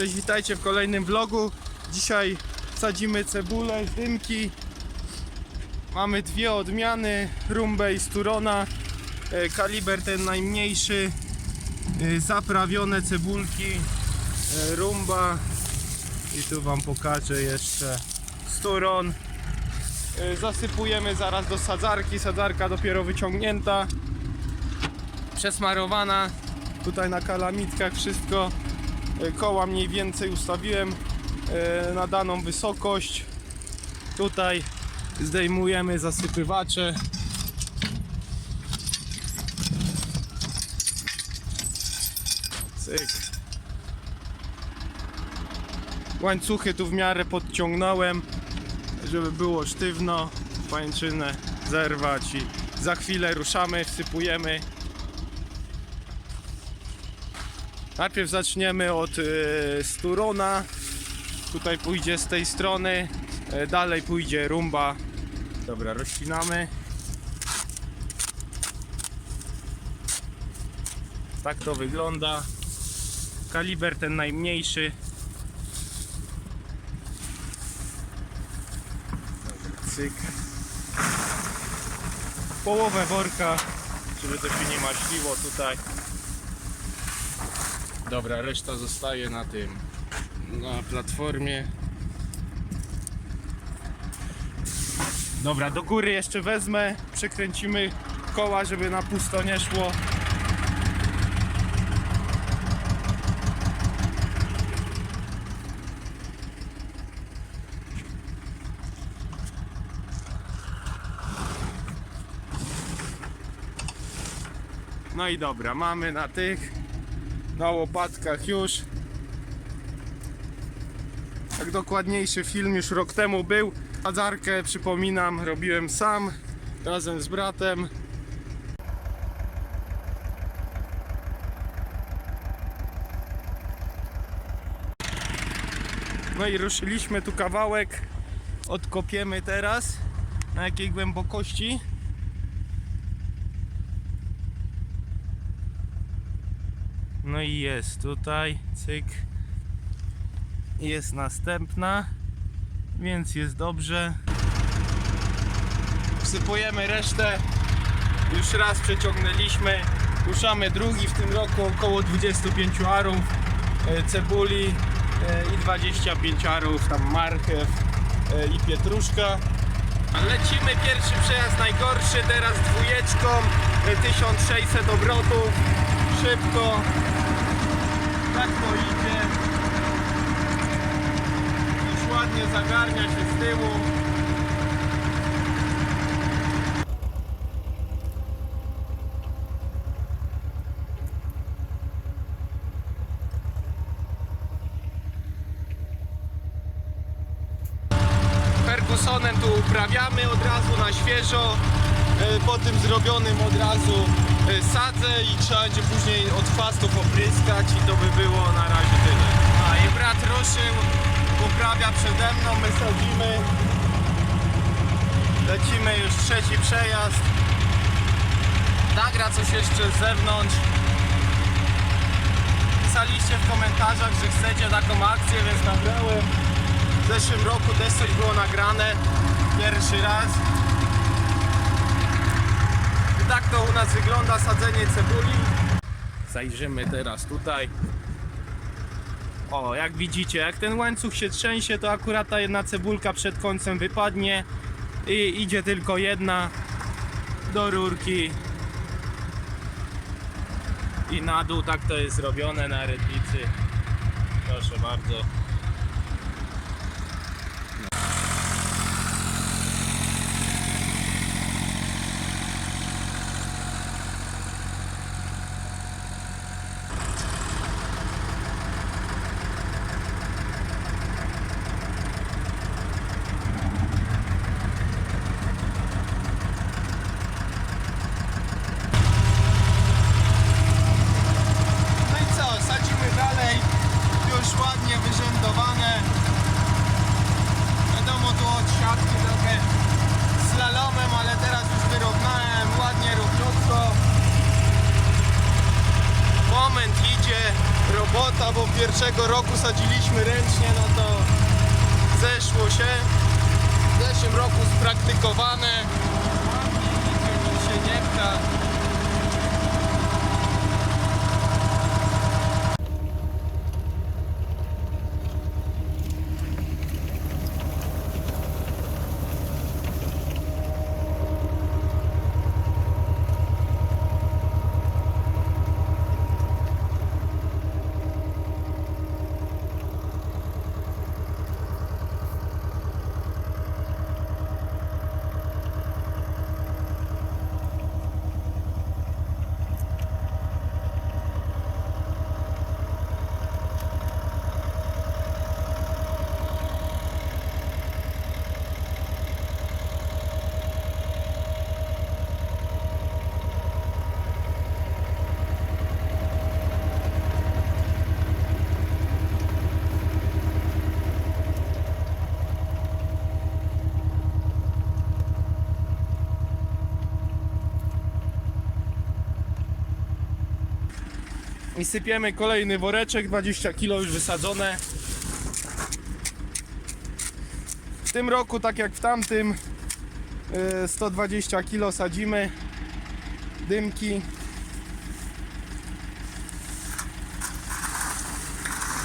Cześć, witajcie w kolejnym vlogu. Dzisiaj sadzimy cebulę, dymki. Mamy dwie odmiany, rumbę i sturona. E, Kaliber ten najmniejszy. E, Zaprawione cebulki, e, rumba. I tu wam pokażę jeszcze sturon. Zasypujemy zaraz do sadzarki. Sadzarka dopiero wyciągnięta. Przesmarowana. Tutaj na kalamitkach wszystko. E, Koła mniej więcej ustawiłem e, na daną wysokość. Tutaj zdejmujemy zasypywacze. Cyk. Łańcuchy tu w miarę podciągnąłem, żeby było sztywno. Pańczynę zerwać i za chwilę ruszamy, wsypujemy. Najpierw zaczniemy od e, Sturona. Tutaj pójdzie z tej strony. E, dalej pójdzie rumba. Dobra, rozcinamy. Tak to wygląda. Kaliber ten najmniejszy. Cyk. Połowę worka, żeby to się nie maśliło tutaj. Dobra, reszta zostaje na tym, na platformie. Dobra, do góry jeszcze wezmę, przekręcimy koła, żeby na pusto nie szło. No i dobra, mamy na tych na łopatkach już. Tak dokładniejszy film już rok temu był. Sadzarkę, przypominam, robiłem sam razem z bratem. No i ruszyliśmy tu kawałek. Odkopiemy teraz. Na jakiej głębokości? No i jest tutaj, cyk. Jest następna, więc jest dobrze. Wsypujemy resztę. Już raz przeciągnęliśmy. Ruszamy drugi w tym roku około 25 arów e, cebuli e, i 25 arów tam marchew e, i pietruszka. Lecimy pierwszy przejazd najgorszy, teraz dwójeczką, e, 1600 obrotów, szybko, tak idzie. Już ładnie zagarnia się z tyłu. Fergusonem tu uprawiamy od razu na świeżo. E, Po tym zrobionym od razu sadzę i trzeba będzie później od chwastów opryskać i to by było na razie tyle. A i brat ruszył, uprawia przede mną, my sadzimy. Lecimy już trzeci przejazd. Nagra coś jeszcze z zewnątrz. Pisaliście w komentarzach, że chcecie taką akcję, więc nagrałem. W zeszłym roku też coś było nagrane. Pierwszy raz. Tak to u nas wygląda sadzenie cebuli. Zajrzymy teraz tutaj. O, jak widzicie, jak ten łańcuch się trzęsie, to akurat ta jedna cebulka przed końcem wypadnie i idzie tylko jedna do rurki i na dół tak to jest zrobione na rednicy. Proszę bardzo. No i co, sadzimy dalej. Już ładnie wyrzędowaliśmy pierwszego roku sadziliśmy ręcznie, no to zeszło się. W zeszłym roku spraktykowane. Się nie pcha. I sypiemy kolejny woreczek, 20 kg już wysadzone. W tym roku, tak jak w tamtym, y, 120 kg sadzimy. Dymki.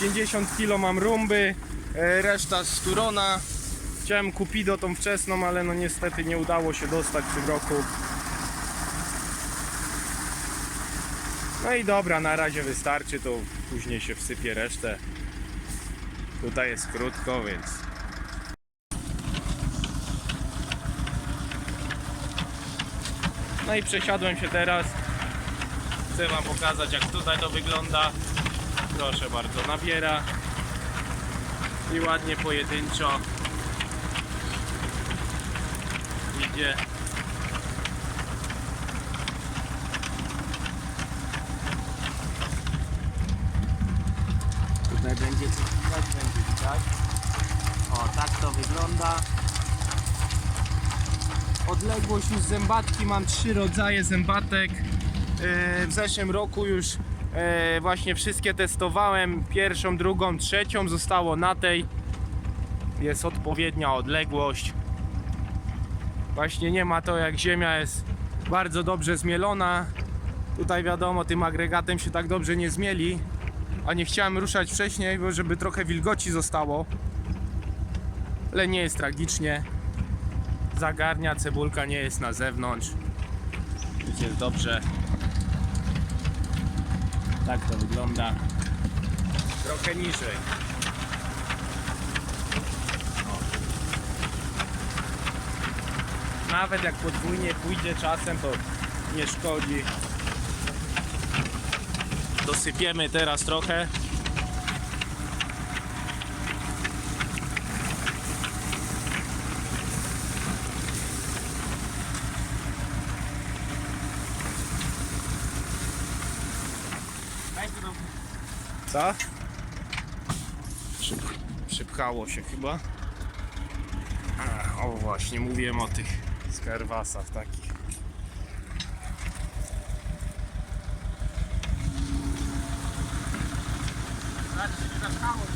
50 kg mam rumby, e, reszta z Turona. Chciałem kupido tą wczesną, ale no niestety nie udało się dostać w tym roku. No i dobra, na razie wystarczy, to później się wsypie resztę. Tutaj jest krótko, więc. No i przesiadłem się teraz. Chcę Wam pokazać, jak tutaj to wygląda. Proszę bardzo, nabiera. I ładnie pojedynczo. Idzie. Będzie widać, będzie widać. O, tak to wygląda. Odległość już zębatki, mam trzy rodzaje zębatek. Yy, W zeszłym roku już yy, właśnie wszystkie testowałem. Pierwszą, drugą, trzecią zostało na tej. Jest odpowiednia odległość. Właśnie nie ma to jak ziemia jest bardzo dobrze zmielona. Tutaj wiadomo, tym agregatem się tak dobrze nie zmieli a nie chciałem ruszać wcześniej, bo żeby trochę wilgoci zostało. Ale nie jest tragicznie. Zagarnia, cebulka nie jest na zewnątrz. Więc jest dobrze. Tak to wygląda. Trochę niżej. Nawet jak podwójnie pójdzie czasem, to nie szkodzi. Dosypiemy teraz trochę. Co? Przyp przypchało się chyba. O właśnie, mówiłem o tych skarwasach takich. the house.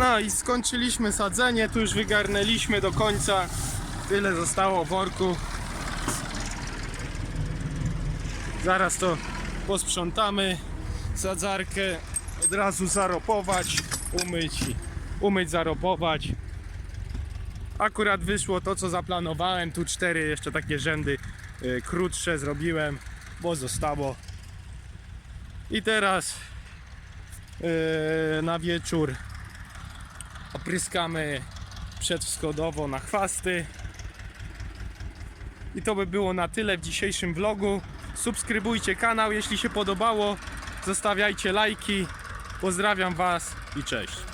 No i skończyliśmy sadzenie, tu już wygarnęliśmy do końca. Tyle zostało worku. Zaraz to posprzątamy. Sadzarkę od razu zaropować, umyć, umyć, zaropować. Akurat wyszło to, co zaplanowałem. Tu cztery jeszcze takie rzędy y, krótsze zrobiłem, bo zostało. I teraz y, na wieczór opryskamy przedwschodowo na chwasty. I to by było na tyle w dzisiejszym vlogu. Subskrybujcie kanał, jeśli się podobało. Zostawiajcie lajki. Pozdrawiam Was i cześć.